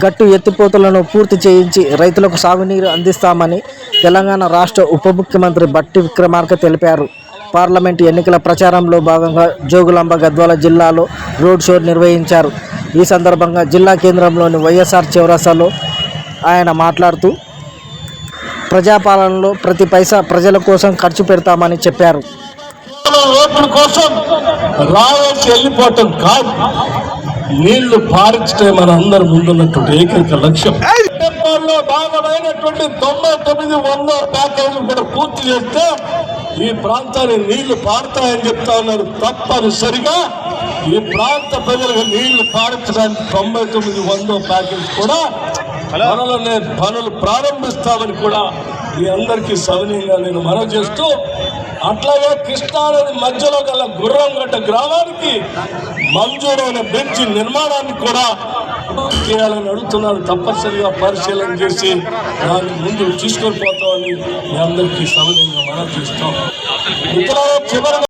గట్టు ఎత్తిపోతలను పూర్తి చేయించి రైతులకు సాగునీరు అందిస్తామని తెలంగాణ రాష్ట్ర ఉప ముఖ్యమంత్రి బట్టి విక్రమార్క తెలిపారు. పార్లమెంటు ఎన్నికల ప్రచారంలో భాగంగా జోగులాంబ గద్వాల జిల్లాలో రోడ్ షో నిర్వహించారు. ఈ సందర్భంగా జిల్లా కేంద్రంలోని వైఎస్ఆర్ చౌరస్తాలో ఆయన మాట్లాడుతూ ప్రజాపాలనలో ప్రతి పైసా ప్రజల కోసం ఖర్చు పెడతామని చెప్పారు. రోడ్ల కోసం రావాల్సి వెళ్ళిపోవటం కాదు. నీళ్ళు పారించడే మన అందరి ముందున్నటువంటి ఏకైక లక్ష్యం. భాగమైనటువంటి తొంభై తొమ్మిది వంద ప్యాకేజీ కూడా పూర్తి చేస్తే ఈ ప్రాంతాన్ని నీళ్ళు పారుతాయని చెప్తా ఉన్నారు. తప్పనిసరిగా ఈ ప్రాంత ప్రజలకు నీళ్ళు పారించడానికి తొంభై తొమ్మిది వందో ప్యాకేజ్ కూడా పనులనే పనులు ప్రారంభిస్తామని కూడా మీ అందరికీ సవినీయంగా నేను మనవి చేస్తూ అట్లాగే కృష్ణానది మధ్యలో గల గుర్రంగట్ట గ్రామానికి మంజూరైన బ్రిడ్జి నిర్మాణాన్ని కూడా చేయాలని అడుగుతున్నారు తప్పనిసరిగా పరిశీలన చేసి దాన్ని ముందు తీసుకొని పోతామని మీ అందరికీ సవినీయంగా మనం చేస్తాం ఇతర చివరి